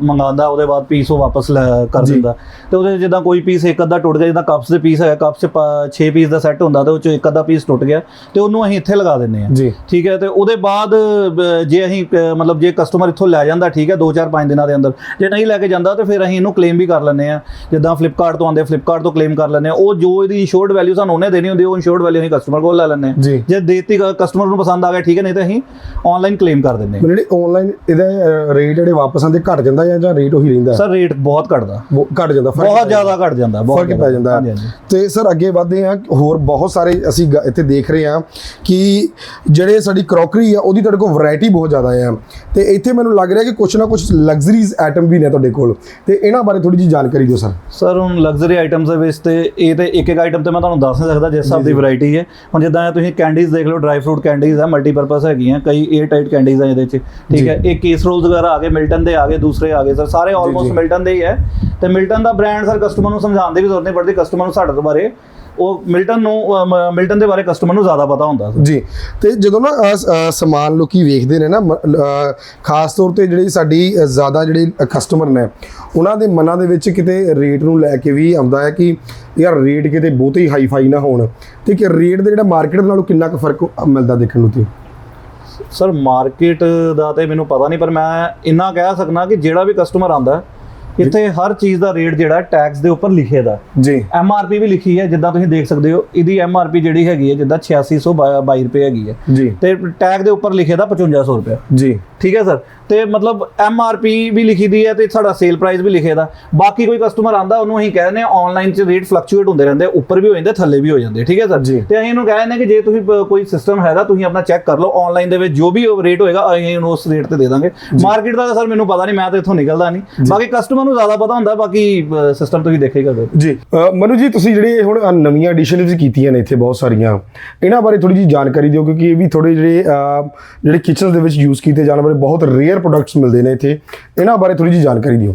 ਮੰਗਾਉਂਦਾ ਉਹਦੇ ਬਾਅਦ ਪੀਸ ਉਹ ਵਾਪਸ ਕਰ। ਦਿੰਦਾ। ਤੇ ਉਹਦੇ ਜਿੱਦਾਂ ਕੋਈ ਪੀਸ ਇੱਕ ਅੱਧਾ ਟੁੱਟ ਗਿਆ ਜਿੱਦਾਂ ਕੱਪਸ ਦੇ ਪੀਸ ਹੈ ਕੱਪਸ 'ਚ 6 ਪੀਸ ਦਾ ਸੈੱਟ ਹੁੰਦਾ ਤੇ ਉਹ 'ਚੋਂ ਇੱਕ ਅੱਧਾ ਪੀਸ ਟੁੱਟ ਗਿਆ ਤੇ ਉਹਨੂੰ ਅਸੀਂ ਇੱਥੇ ਲਗਾ ਦਿੰਨੇ ਆ ਠੀਕ ਹੈ ਤੇ ਉਹਦੇ ਬਾਅਦ ਜੇ ਅਸੀਂ ਮਤਲਬ ਜੇ ਕਸਟਮਰ ਇੱਥੋਂ ਲੈ ਜਾਂਦਾ ਠੀਕ ਹੈ 2-4 5 ਦਿਨਾਂ ਦੇ ਅੰਦਰ ਜੇ ਨਹੀਂ ਲੈ ਕੇ ਜਾਂਦਾ ਤੇ ਫਿਰ ਅਸੀਂ ਇਹਨੂੰ ਕਲੇਮ ਵੀ ਕਰ ਲੈਂਦੇ ਆ ਜਿੱਦਾਂ ਫਲਿੱਪਕਾਰਟ ਤੋਂ ਆਉਂਦੇ ਫਲਿੱਪਕਾਰਟ ਤੋਂ ਕਲੇਮ ਕਰ ਲੈਂਦੇ ਆ ਉਹ ਜੋ ਇਹਦੀ ਇੰਸ਼ੋਰਡ ਵੈਲਿਊ ਸਾਨੂੰ ਉਹਨੇ ਦੇਣੀ ਹੁੰਦੀ ਉਹ ਇੰਸ਼ੋਰਡ ਵੈਲਿਊ ਅਸੀਂ ਕਸਟਮਰ ਕੋਲ ਲੈ ਲੈਂਦੇ ਆ ਜੀ। ਜੇ ਦੇਤੀ ਕਸਟਮਰ ਨੂੰ ਪਸੰਦ ਆ ਗਿਆ ਠੀਕ ਹੈ ਨਹੀਂ ਤਾਂ ਅਸੀਂ ਆਨਲਾਈਨ ਕਲੇਮ ਕਰ ਦਿੰਦੇ ਹਾਂ। ਜਿਹੜੇ ਆਨਲਾਈਨ ਇਹਦਾ ਰੇਟ ਜਿਹੜੇ ਵਾਪਸ ਆਉਂਦੇ ਘਟ ਜਾਂਦਾ ਹੈ ਜਾਂ ਰੇਟ ਉਹੀ ਰਹਿੰਦਾ? ਹੈ? ਸਰ ਰੇਟ ਬਹੁਤ ਘਟਦਾ। ਘਟ ਜਾਂਦਾ ਬਹੁਤ ਜ਼ਿਆਦਾ ਘਟ ਜਾਂਦਾ ਬਹੁਤ ਪੈ ਜਾਂਦਾ। ਹੈ। ਤੇ ਸਰ ਅੱਗੇ ਵਧਦੇ ਆ ਹੋਰ ਬਹੁਤ ਸਾਰੇ ਅਸੀਂ ਇੱਥੇ ਦੇਖ ਰਹੇ ਹਾਂ ਕਿ ਜਿਹੜੇ ਸਾਡੀ ਕਰੋਕਰੀ ਆ ਉਹਦੀ ਤੁਹਾਡੇ ਕੋਲ ਵੈਰਾਈਟੀ ਬਹੁਤ ਜ਼ਿਆਦਾ ਆ। ਤੇ ਇੱਥੇ ਮੈਨੂੰ ਲੱਗ ਰਿਹਾ ਕਿ ਕੁਛ ਨਾ ਕੁਛ ਲਗਜ਼ਰੀਜ਼ ਆਈਟਮ ਵੀ ਨੇ ਤੁਹਾਡੇ ਕੋਲ। ਤੇ ਇਹਨਾਂ ਬਾਰੇ ਥੋੜੀ ਜਿਹੀ ਜਾਣਕਾਰੀ ਦਿਓ ਸਰ। ਸਰ ਹੁਣ ਲਗਜ਼ਰੀ ਆਈਟਮਸ ਦੇ ਵਿੱਚ ਤੇ ਇਹ ਤੇ ਇੱਕ ਇੱਕ ਆਈਟਮ ਤੇ ਮੈਂ ਤੁਹਾਨੂੰ ਦੱਸ ਨਹੀਂ ਸਕਦਾ ਜਿਸ ਹਿਸਾਬ ਦੀ ਵੈਰਾਈਟੀ ਹੈ। ਹੁਣ ਜਿੱਦਾਂ ਤੁਸੀਂ ਕੈਂਡੀਜ਼ ਦੇਖ ਲਓ ਡਰਾਈ ਫਰੂਟ ਕੈਂਡੀਜ਼ ਹੈ ਮਲਟੀਪਰਪਸ ਹੈਗੀਆਂ ਕਈ 에ਅਰ ਟਾਈਟ ਕੈਂਡੀਜ਼ ਆ ਇਹਦੇ ਵਿੱਚ ਠੀਕ। ਹੈ? ਇਹ ਕੇਸ ਰੋਲਸ ਵਗੈਰਾ ਆ ਗਏ ਮਿਲਟਨ ਦੇ ਆ ਗਏ ਦੂਸਰੇ ਆ ਗਏ ਸਰ ਸਾਰੇ ਆਲਮੋਸਟ। ਮਿਲਟਨ ਦੇ ਹੀ ਹੈ। ਤੇ ਮਿਲਟਨ ਦਾ ਬ੍ਰਾਂਡ ਸਰ ਕਸਟਮਰ ਨੂੰ ਸਮਝਾਉਣ ਦੀ ਵੀ ਜ਼ਰੂਰਤ ਨਹੀਂ ਪੜਦੀ ਕਸਟਮਰ ਨੂੰ ਸਾਡੇ ਤੋਂ ਬਾਰੇ ਉਹ ਮਿਲਟਨ ਨੂੰ ਮਿਲਟਨ ਦੇ ਬਾਰੇ ਕਸਟਮਰ ਨੂੰ ਜ਼ਿਆਦਾ ਪਤਾ ਹੁੰਦਾ ਜੀ ਤੇ ਜਦੋਂ ਨਾ ਸਮਾਨ ਲੋਕੀ ਵੇਖਦੇ ਨੇ ਨਾ ਖਾਸ ਤੌਰ ਤੇ ਜਿਹੜੀ ਸਾਡੀ ਜ਼ਿਆਦਾ ਜਿਹੜੇ ਕਸਟਮਰ ਨੇ ਉਹਨਾਂ ਦੇ ਮਨਾਂ ਦੇ ਵਿੱਚ ਕਿਤੇ ਰੇਟ ਨੂੰ ਲੈ ਕੇ ਵੀ ਆਉਂਦਾ ਹੈ ਕਿ ਯਾਰ ਰੇਟ ਕਿਤੇ ਬਹੁਤੇ ਹੀ ਹਾਈ ਫਾਈ ਨਾ ਹੋਣ ਤੇ ਕਿ ਰੇਟ ਦੇ ਜਿਹੜਾ ਮਾਰਕੀਟ ਨਾਲੋਂ ਕਿੰਨਾ ਕੁ ਫ਼ਰਕ ਮਿਲਦਾ ਦੇਖਣ ਨੂੰ ਤੇ ਸਰ ਮਾਰਕੀਟ ਦਾ ਤੇ ਮੈਨੂੰ ਪਤਾ ਨਹੀਂ ਪਰ ਮੈਂ ਇੰਨਾ ਕਹਿ ਸਕਣਾ ਕਿ ਜਿਹੜਾ ਵੀ ਕਸਟਮਰ ਆਂਦਾ ਇੱਥੇ ਹਰ ਚੀਜ਼ ਦਾ ਰੇਟ ਜਿਹੜਾ ਟੈਕਸ ਦੇ ਉੱਪਰ ਲਿਖੇ ਦਾ ਜੀ। ਐਮ ਆਰ ਪੀ ਵੀ ਲਿਖੀ ਹੈ ਜਿੱਦਾਂ ਤੁਸੀਂ ਦੇਖ ਸਕਦੇ ਹੋ ਇਹਦੀ ਐਮ ਆਰ ਪੀ ਜਿਹੜੀ ਹੈਗੀ ਹੈ ਜਿੱਦਾਂ 8622 ਰੁਪਏ ਹੈਗੀ ਹੈ। ਜੀ। ਤੇ ਟੈਗ ਦੇ ਉੱਪਰ ਲਿਖੇ ਦਾ 5500 ਰੁਪਏ। ਜੀ। ਠੀਕ ਹੈ ਸਰ? ਤੇ ਮਤਲਬ ਐਮ ਆਰ ਪੀ ਵੀ ਲਿਖੀ ਦੀ ਹੈ ਤੇ ਸਾਡਾ ਸੇਲ ਪ੍ਰਾਈਸ ਵੀ ਲਿਖੇ ਦਾ ਬਾਕੀ ਕੋਈ ਕਸਟਮਰ ਆਂਦਾ ਉਹਨੂੰ ਅਸੀਂ ਕਹਿੰਦੇ ਆ ਆਨਲਾਈਨ 'ਚ ਰੇਟ ਫਲਕਚੁਏਟ ਹੁੰਦੇ ਰਹਿੰਦੇ ਉੱਪਰ ਵੀ ਹੋ ਜਾਂਦੇ ਥੱਲੇ ਵੀ ਹੋ ਜਾਂਦੇ। ਠੀਕ ਹੈ ਸਰ? ਜੀ। ਤੇ ਅਸੀਂ ਇਹਨੂੰ ਕਹਿੰਦੇ ਆ ਕਿ ਜੇ ਤੁਸੀਂ ਕੋਈ ਸਿਸਟਮ ਹੈਗਾ ਤੁਸੀਂ ਆਪਣਾ ਚੈੱਕ ਕਰ ਲਓ ਆਨਲਾਈਨ ਦੇ ਵਿੱਚ ਜੋ ਵੀ ਰੇਟ ਹੋਏਗਾ ਅਸੀਂ ਉਹਨੂੰ ਉਸ ਰੇਟ ਤੇ ਦੇ ਦਾਂਗੇ। ਮਾਰਕੀਟ ਦਾ ਸਰ ਮੈਨੂੰ ਪਤਾ ਨਹੀਂ ਮੈਂ ਤਾਂ ਇੱਥੋਂ ਨਿਕਲਦਾ ਨਹੀਂ। ਬਾਕੀ ਕਸਟਮਰ ਨੂੰ ਜ਼ਿਆਦਾ ਪਤਾ ਹੁੰਦਾ ਬਾਕੀ ਸਿਸਟਮ ਤੁਸੀਂ ਦੇਖੇ ਕਰਦੇ ਜੀ ਮਨੂ ਜੀ ਤੁਸੀਂ ਜਿਹੜੇ ਹੁਣ ਨਵੀਆਂ ਐਡੀਸ਼ਨਸ ਕੀਤੀਆਂ ਨੇ ਇੱਥੇ ਬਹੁਤ ਸਾਰੀਆਂ ਇਹਨਾਂ ਬਾਰੇ ਥੋੜੀ ਜਿਹੀ ਜਾਣਕਾਰੀ ਦਿਓ ਕਿਉਂਕਿ ਇਹ ਵੀ ਥੋੜੇ ਜਿਹੜੇ ਜਿਹੜੇ ਕਿਚਨ ਦੇ ਵਿੱਚ ਯੂਜ਼ ਕੀਤੇ ਜਾਣ ਵਾਲੇ ਬਹੁਤ ਰੇਅਰ ਪ੍ਰੋਡਕਟਸ ਮਿਲਦੇ ਨੇ ਇੱਥੇ। ਇਹਨਾਂ ਬਾਰੇ ਥੋੜੀ ਜਿਹੀ ਜਾਣਕਾਰੀ ਦਿਓ।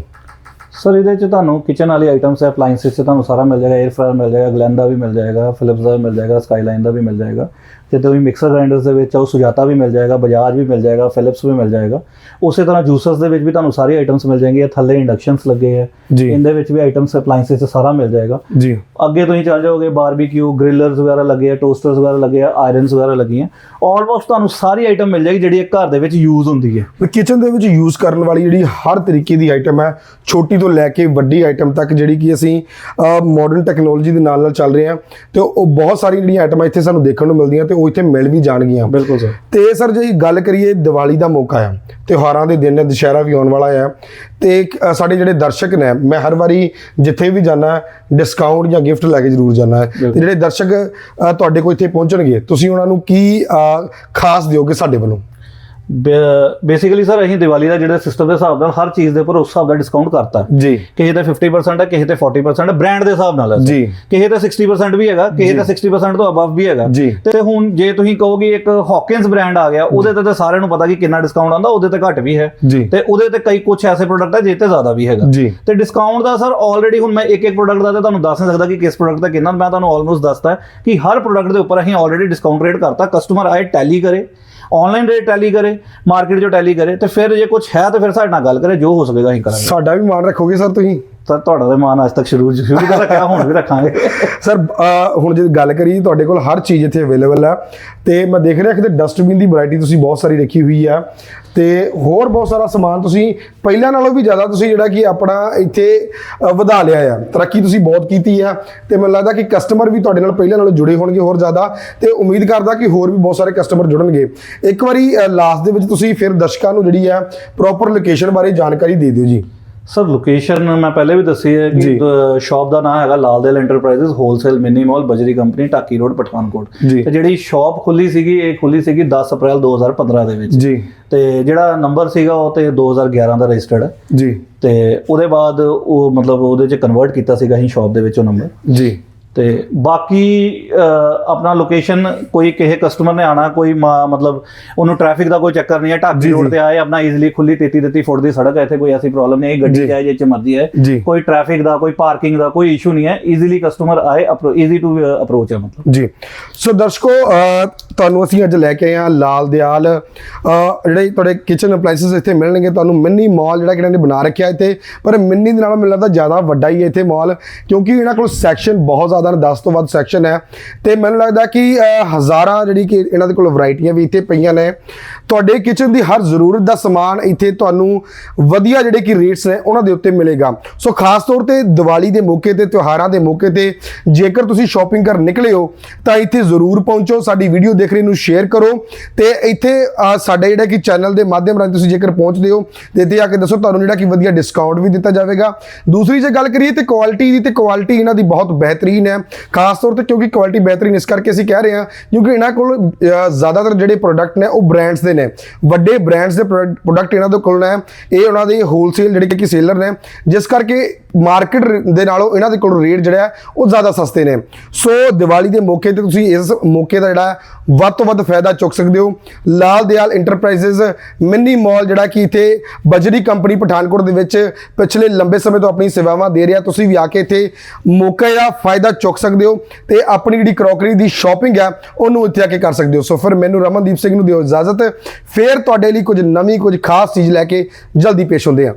ਸਰ ਇਹਦੇ ਚ ਤੁਹਾਨੂੰ ਕਿਚਨ ਵਾਲੀ ਆਈਟਮਸ ਹੈ ਅਪਲਾਈਐਂਸਿਸ ਚ ਤੁਹਾਨੂੰ ਸਾਰਾ ਮਿਲ ਜਾਏਗਾ 에ਅਰ ਫਰਾਇਰ ਮਿਲ ਜਾਏਗਾ ਗਲੈਨ ਦਾ ਵੀ ਮਿਲ ਜਾਏਗਾ ਫਿਲਿਪਸ ਦਾ ਵੀ ਮਿਲ ਜਾਏਗਾ ਸਕਾਈਲਾਈਨ ਦਾ ਵੀ ਮਿਲ ਜਾਏਗਾ। ਤੇ ਤੁਸੀਂ ਮਿਕਸਰ ਗ੍ਰਾਈਂਡਰਸ ਦੇ ਵਿੱਚ ਆਓ ਸੁਜਾਤਾ ਵੀ ਮਿਲ ਜਾਏਗਾ ਬਜਾਜ ਵੀ ਮਿਲ ਜਾਏਗਾ ਫਿਲਿਪਸ ਵੀ ਮਿਲ ਜਾਏਗਾ। ਉਸੇ ਤਰ੍ਹਾਂ ਜੂਸਰਸ ਦੇ ਵਿੱਚ ਵੀ ਤੁਹਾਨੂੰ ਸਾਰੀ ਆਈਟਮਸ ਮਿਲ ਜਾਣਗੀਆਂ ਥੱਲੇ ਇੰਡਕਸ਼ਨਸ ਲੱਗੇ ਜੀ। ਇਹਦੇ ਵਿੱਚ ਵੀ ਆਈਟਮਸ ਅਪਲਾਈਐਂਸਿਸ ਸਾਰਾ ਮਿਲ ਜਾਏਗਾ। ਜੀ। ਅੱਗੇ ਤੁਸੀਂ ਚੱਲ ਜਾਓਗੇ ਬਾਰਬੀਕਿਊ ਗ੍ਰਿਲਰਸ ਵਗੈਰਾ ਲੱਗੇ ਆ ਟੋਸਟਰਸ ਵਗੈਰਾ ਲੱਗੇ ਆ ਆਇਰਨਸ ਵਗੈਰਾ ਲੱਗੀਆਂ। ਆਲਮੋਸਟ ਤੁਹਾਨੂੰ ਸਾਰੀ ਆਈਟਮ ਮਿਲ ਜਾਏਗੀ ਜਿਹੜੀ ਘਰ ਦੇ ਵਿੱਚ ਯੂਜ਼ ਹੁੰਦੀ ਹੈ। ਕਿਚਨ ਦੇ ਵਿੱਚ ਯੂਜ਼ ਕਰਨ ਵਾਲੀ ਜਿਹੜੀ ਹਰ ਤਰੀਕੇ ਦੀ ਆਈਟਮ ਹੈ ਛੋਟੀ ਤੋਂ ਲੈ ਕੇ ਵੱਡੀ ਆਈਟਮ ਤੱਕ ਜਿਹੜੀ ਕਿ ਅਸੀਂ ਮਾਡਰਨ ਟੈਕਨੋਲੋਜੀ ਦੇ ਨਾਲ ਨਾਲ ਚੱਲ ਰਹੇ ਹਾਂ। ਤੇ ਉਹ ਬਹੁਤ ਸਾਰੀ ਜਿਹੜੀਆਂ ਆਈਟਮਾਂ ਇੱਥੇ ਸਾਨੂੰ ਦੇਖਣ ਨੂੰ ਮਿਲਦੀਆਂ ਤੇ ਉਹ ਇੱਥੇ ਮਿਲ ਵੀ ਜਾਣਗੀਆਂ। ਬਿਲਕੁਲ ਸਰ। ਤੇ ਸਰ ਜੇ ਗੱਲ ਕਰੀਏ ਦੀਵਾਲੀ ਦਾ ਮੌਕਾ ਆ ਤਿਉਹਾਰਾਂ ਦੇ ਦਿਨ ਨੇ ਦੁਸ਼ਹਿਰਾ ਵੀ ਆਉਣ ਵਾਲਾ ਆ। ਤੇ ਸਾਡੇ ਜਿਹੜੇ ਦਰਸ਼ਕ ਨੇ ਮੈਂ ਹਰ ਵਾਰੀ ਜਿੱਥੇ ਵੀ ਜਾਣਾ ਡਿਸਕਾਊਂਟ ਜਾਂ ਗਿਫਟ ਲੈ ਕੇ ਜ਼ਰੂਰ ਜਾਣਾ ਤੇ ਜਿਹੜੇ ਦਰਸ਼ਕ ਤੁਹਾਡੇ ਕੋਲ ਇੱਥੇ ਪਹੁੰਚਣਗੇ ਤੁਸੀਂ ਉਹਨਾਂ ਨੂੰ ਕੀ ਖਾਸ ਦਿਓਗੇ ਸਾਡੇ ਵੱਲੋਂ? ਬੇਸਿਕਲੀ ਸਰ ਅਸੀਂ ਦੀਵਾਲੀ ਦਾ ਜਿਹੜਾ ਸਿਸਟਮ ਦੇ ਹਿਸਾਬ ਨਾਲ ਹਰ ਚੀਜ਼ ਦੇ ਉੱਪਰ ਉਸ ਹਿਸਾਬ ਦਾ ਡਿਸਕਾਊਂਟ ਕਰਤਾ ਜੀ ਕਿਸੇ ਤੇ 50% ਹੈ ਕਿਸੇ ਤੇ 40% ਹੈ ਬ੍ਰਾਂਡ ਦੇ ਹਿਸਾਬ ਨਾਲ ਹੈ। ਜੀ। ਕਿਸੇ ਤੇ 60% ਵੀ ਹੈਗਾ ਕਿਸੇ ਤੇ 60% ਤੋਂ ਅਬਵ ਵੀ ਹੈਗਾ। ਤੇ ਹੁਣ ਜੇ ਤੁਸੀਂ ਕਹੋਗੇ ਇੱਕ ਹੌਕਿੰਸ ਬ੍ਰਾਂਡ ਆ ਗਿਆ ਉਹਦੇ ਤੇ ਤਾਂ ਸਾਰਿਆਂ ਨੂੰ ਪਤਾ ਕਿ ਕਿੰਨਾ ਡਿਸਕਾਊਂਟ ਆਉਂਦਾ ਉਹਦੇ ਤੇ ਘੱਟ ਵੀ ਹੈ। ਤੇ ਉਹਦੇ ਤੇ ਕਈ ਕੁਝ ਐਸੇ ਪ੍ਰੋਡਕਟ ਹੈ ਜਿਹਤੇ ਜ਼ਿਆਦਾ ਵੀ ਹੈਗਾ। ਤੇ ਡਿਸਕਾਊਂਟ ਦਾ ਸਰ ਆਲਰੇਡੀ ਹੁਣ ਮੈਂ ਇੱਕ ਇੱਕ ਪ੍ਰੋਡਕਟ ਦਾ ਤੇ ਤੁਹਾਨੂੰ ਦੱਸ ਨਹੀਂ ਸਕਦਾ ਕਿ ਕਿਸ ਪ੍ਰੋਡਕਟ ਦਾ ਕਿੰਨਾ ਮੈਂ ਤੁਹਾਨੂੰ ਆਲਮੋਸਟ ਦੱਸਤਾ ਕਿ ਹਰ ਪ੍ਰੋਡਕਟ ਦੇ ਉੱਪਰ ਅਸੀਂ ਆਲਰੇਡੀ ਡਿਸਕਾਊਂਟ ਰੇਟ ਕਰਤਾ ਕਸਟਮਰ ਆਏ ਟੈਲੀ ਕਰੇ ਆਨਲਾਈਨ ਰੇਟ ਟੈਲੀ ਕਰੇ ਮਾਰਕੀਟ 'ਚੋਂ ਟੈਲੀ ਕਰੇ, ਤੇ ਫਿਰ ਜੇ ਕੁਝ ਹੈ ਤਾਂ ਫਿਰ ਸਾਡੇ ਨਾਲ ਗੱਲ ਕਰੇ, ਜੋ ਹੋ ਸਕੇਗਾ ਅਸੀਂ ਕਰਾਂਗੇ। ਸਾਡਾ ਵੀ ਮਾਣ ਰੱਖੋਗੇ ਸਰ ਤੁਸੀਂ। ਤਾਂ ਤੁਹਾਡਾ ਤੇ ਮਾਨ ਅੱਜ ਤੱਕ ਸ਼ੁਰੂ ਸ਼ੁਰੂ ਤੋਂ ਰੱਖਿਆ, ਹੁਣ ਵੀ ਰੱਖਾਂਗੇ। ਸਰ ਹੁਣ ਜੇ ਗੱਲ ਕਰੀਏ, ਤੁਹਾਡੇ ਕੋਲ ਹਰ ਚੀਜ਼ ਇੱਥੇ ਅਵੇਲੇਬਲ ਹੈ। ਤੇ ਮੈਂ ਦੇਖ ਰਿਹਾ ਕਿ ਡਸਟਬਿਨ ਦੀ ਵੈਰਾਈਟੀ ਤੁਸੀਂ ਬਹੁਤ ਸਾਰੀ ਰੱਖੀ ਹੋਈ ਹੈ ਤੇ ਹੋਰ ਬਹੁਤ ਸਾਰਾ ਸਮਾਨ ਤੁਸੀਂ ਪਹਿਲਾਂ ਨਾਲੋਂ ਵੀ ਜ਼ਿਆਦਾ ਤੁਸੀਂ ਜਿਹੜਾ ਕਿ ਆਪਣਾ ਇੱਥੇ ਵਧਾ ਲਿਆ ਆ। ਤਰੱਕੀ ਤੁਸੀਂ ਬਹੁਤ ਕੀਤੀ ਆ। ਤੇ ਮੈਨੂੰ ਲੱਗਦਾ ਕਿ ਕਸਟਮਰ ਵੀ ਤੁਹਾਡੇ ਨਾਲ ਪਹਿਲਾਂ ਨਾਲੋਂ ਜੁੜੇ ਹੋਣਗੇ ਹੋਰ ਜ਼ਿਆਦਾ। ਤੇ ਉਮੀਦ ਕਰਦਾ ਕਿ ਹੋਰ ਵੀ ਬਹੁਤ ਸਾਰੇ ਕਸਟਮਰ ਜੁੜਨਗੇ। ਇੱਕ ਵਾਰੀ ਲਾਸਟ ਦੇ ਵਿੱਚ ਤੁਸੀਂ ਫਿਰ ਦਰਸ਼ਕਾਂ ਨੂੰ ਜਿਹੜੀ ਹੈ ਪ੍ਰੋਪਰ ਲੋਕੇਸ਼ਨ ਬਾਰੇ ਜਾਣਕਾਰੀ ਦੇ ਦਿਓ ਜੀ। ਸਰ ਲੋਕੇਸ਼ਨ ਮੈਂ ਪਹਿਲੇ ਵੀ ਦੱਸੀ ਹੈ। ਕਿ ਸ਼ਾਪ ਦਾ ਨਾਮ ਹੈਗਾ Lal Dayal enterprises wholesale mini mall Bajri company Taki road Pathankot. ਤੇ ਜਿਹੜੀ ਸ਼ਾਪ ਖੁੱਲੀ ਸੀਗੀ ਇਹ ਖੁੱਲੀ ਸੀਗੀ 10 ਅਪ੍ਰੈਲ 2015 ਦੇ ਵਿੱਚ। ਜੀ। ਤੇ ਜਿਹੜਾ ਨੰਬਰ ਸੀਗਾ ਉਹ ਤੇ 2011 ਦਾ ਰਜਿਸਟਰਡ ਹੈ। ਜੀ। ਤੇ ਉਹਦੇ ਬਾਅਦ ਉਹ ਮਤਲਬ ਉਹਦੇ ਚ ਕਨਵਰਟ ਕੀਤਾ ਸੀਗਾ ਅਸੀਂ ਸ਼ਾਪ ਦੇ ਵਿੱਚ ਉਹ ਨੰਬਰ ਜੀ। ਤੇ ਬਾਕੀ ਆਪਣਾ ਲੋਕੇਸ਼ਨ ਕੋਈ ਕਿਸੇ ਕਸਟਮਰ ਨੇ ਆਣਾ ਕੋਈ ਮਤਲਬ ਉਹਨੂੰ ਟ੍ਰੈਫਿਕ ਦਾ ਕੋਈ ਚੱਕਰ ਨਹੀਂ ਹੈ ਜੀ। ਰੋਡ ਤੇ ਆਏ ਆਪਣਾ ਈਜ਼ੀਲੀ ਖੁੱਲੀ 33 33 ਫੁੱਟ ਦੀ ਸੜਕ ਹੈ ਇੱਥੇ ਕੋਈ ਐਸੀ ਪ੍ਰੋਬਲਮ ਨਹੀਂ ਹੈ ਗੱਡੀ ਜੀ। ਜਾਏ ਜਿੱਥੇ ਮਰਜ਼ੀ ਹੈ। ਕੋਈ ਟ੍ਰੈਫਿਕ ਦਾ ਕੋਈ ਪਾਰਕਿੰਗ ਦਾ ਕੋਈ ਇਸ਼ੂ ਨਹੀਂ ਹੈ ਈਜ਼ੀਲੀ ਕਸਟਮਰ ਆਏ ਈਜ਼ੀ ਟੂ ਅਪਰੋਚ ਹੈ ਮਤਲਬ ਜੀ ਸੋ ਦਰਸ਼ਕੋ ਤੁਹਾਨੂੰ ਅਸੀਂ ਅੱਜ ਲੈ ਕੇ ਆਏ ਹਾਂ ਲਾਲ ਦਿਆਲ ਜਿਹੜੇ ਤੁਹਾਡੇ ਕਿਚਨ ਅਪਲਾਈਐਂਸਸ ਇੱਥੇ ਮਿਲਣਗੇ ਤੁਹਾਨੂੰ ਮਿੰਨੀ ਮਾਲ ਜਿਹੜਾ ਕਿ ਇਹਨਾਂ ਨੇ ਬਣਾ ਰੱਖਿਆ ਇੱਥੇ ਪਰ ਮਿੰਨੀ ਦੇ ਨਾਲੋਂ ਮੈਨੂੰ ਲੱਗਦਾ ਜ਼ਿਆਦਾ ਵੱਡਾ ਹੀ ਹੈ ਇੱਥੇ ਮਾਲ ਕਿਉਂਕਿ ਇਹਨਾਂ ਕੋਲ ਸੈਕਸ਼ਨ ਬਹੁਤ ਜ਼ਿਆਦਾ 10 ਤੋਂ ਵੱਧ ਸੈਕਸ਼ਨ ਹੈ। ਤੇ ਮੈਨੂੰ ਲੱਗਦਾ ਕਿ ਹਜ਼ਾਰਾਂ ਜਿਹੜੀ ਕਿ ਇਹਨਾਂ ਦੇ ਕੋਲ ਵੈਰਾਈਟੀਆਂ ਵੀ ਇੱਥੇ ਪਈਆਂ ਨੇ। ਤੁਹਾਡੇ ਕਿਚਨ ਦੀ ਹਰ ਜ਼ਰੂਰਤ ਦਾ ਸਮਾਨ ਇੱਥੇ ਤੁਹਾਨੂੰ ਵਧੀਆ ਜਿਹੜੇ ਕਿ ਰੇਟਸ ਨੇ ਉਹਨਾਂ ਦੇ ਉੱਤੇ ਮਿਲੇਗਾ। ਸੋ ਖਾਸ ਤੌਰ ਤੇ ਦੀਵਾਲੀ ਦੇ ਮੌਕੇ ਤੇ, ਤਿਉਹਾਰਾਂ ਦੇ ਮੌਕੇ ਤੇ ਜੇਕਰ ਤੁਸੀਂ ਸ਼ਾਪਿੰਗ ਕਰਨ ਨਿਕਲੇ ਹੋ, ਤਾਂ ਇੱਥੇ ਜ਼ਰੂਰ ਪਹੁੰਚੋ, ਸਾਡੀ ਵੀਡੀਓ ਦੇਖ ਰਹੇ ਨੂੰ ਸ਼ੇਅਰ ਕਰੋ ਤੇ ਇੱਥੇ ਸਾਡਾ ਜਿਹੜਾ ਕਿ ਚੈਨਲ ਦੇ ਮਾਧਿਅਮ ਰਾਹੀਂ ਤੁਸੀਂ ਜੇਕਰ ਪਹੁੰਚਦੇ ਹੋ, ਤੇ ਇੱਥੇ ਆ ਕੇ ਦੱਸੋ ਤੁਹਾਨੂੰ ਜਿਹੜਾ ਕਿ ਵਧੀਆ ਡਿਸਕਾਊਂਟ ਵੀ ਦਿੱਤਾ ਜਾਵੇਗਾ। ਦੂਸਰੀ ਜੇ ਗੱਲ ਕਰੀਏ ਤੇ ਕੁਆਲਿਟੀ ਦੀ, ਤੇ ਕੁਆਲਿਟੀ ਇਹਨਾਂ ਦੀ ਬਹੁਤ ਬਿਹਤਰੀਨ ਹੈ। ਖਾਸ ਤੌਰ ਤੇ ਕਿਉਂਕਿ ਕੁਆਲਿਟੀ ਬਿਹਤਰੀਨ ਇਸ ਕਰਕੇ ਅਸੀਂ ਕਹਿ ਰਹੇ ਹਾਂ, ਕਿਉਂਕਿ ਇਹਨਾਂ ਕੋਲ ਜ਼ਿਆਦਾਤਰ ਜਿਹੜੇ ਪ੍ਰੋਡਕਟ ਨੇ ਉਹ ਬ੍ਰਾਂਡਸ ਦੇ ਨੇ। ਵੱਡੇ ਬ੍ਰਾਂਡਸ ਦੇ ਪ੍ਰੋਡਕਟ ਇਹਨਾਂ ਦੇ ਕੋਲ ਨੇ। ਇਹ ਉਹਨਾਂ ਦੇ ਹੋਲਸੇਲ ਜਿਹੜੇ ਕਿ ਸੇਲਰ ਨੇ। ਜਿਸ ਕਰਕੇ ਮਾਰਕੀਟ ਦੇ ਨਾਲੋਂ ਇਹਨਾਂ ਦੇ ਕੋਲ ਰੇਟ ਜਿਹੜਾ ਉਹ ਜ਼ਿਆਦਾ ਸਸਤੇ ਨੇ। ਸੋ ਦੀਵਾਲੀ ਦੇ ਮੌਕੇ ਤੇ ਤੁਸੀਂ ਇਸ ਮੌਕੇ ਦਾ ਜਿਹੜਾ ਵੱਧ ਤੋਂ ਵੱਧ ਫਾਇਦਾ ਚੁੱਕ ਸਕਦੇ ਹੋ। ਲਾਲ ਦਿਆਲ ਇੰਟਰਪ੍ਰਾਈਜ਼ਸ ਮਿੰਨੀ ਮਾਲ ਜਿਹੜਾ ਕਿ ਇੱਥੇ ਬਜਰੀ ਕੰਪਨੀ ਪਠਾਨਕੋਟ ਦੇ ਵਿੱਚ ਪਿਛਲੇ ਲੰਬੇ ਸਮੇਂ ਤੋਂ ਆਪਣੀ ਸੇਵਾਵਾਂ ਦੇ ਰਿਹਾ। ਤੁਸੀਂ ਵੀ ਆ ਕੇ ਇੱਥੇ ਮੌਕੇ ਦਾ ਫਾਇਦਾ ਚੁੱਕ ਸਕਦੇ ਹੋ ਤੇ ਆਪਣੀ ਜਿਹੜੀ ਕਰੋਕਰੀ ਦੀ ਸ਼ਾਪਿੰਗ ਹੈ ਉਹਨੂੰ ਇੱਥੇ ਆ ਕੇ ਕਰ ਸਕਦੇ ਹੋ। ਸੋ ਫਿਰ ਮੈਨੂੰ ਰਮਨਦੀਪ ਸਿੰਘ ਨੂੰ ਦਿਓ ਇਜਾਜ਼ਤ। ਫਿਰ ਤੁਹਾਡੇ ਲਈ ਕੁਝ ਨਵੀਂ, ਕੁਝ ਖਾਸ ਚੀਜ਼ ਲੈ ਕੇ ਜਲਦੀ ਪੇਸ਼ ਹੁੰਦੇ ਹਾਂ।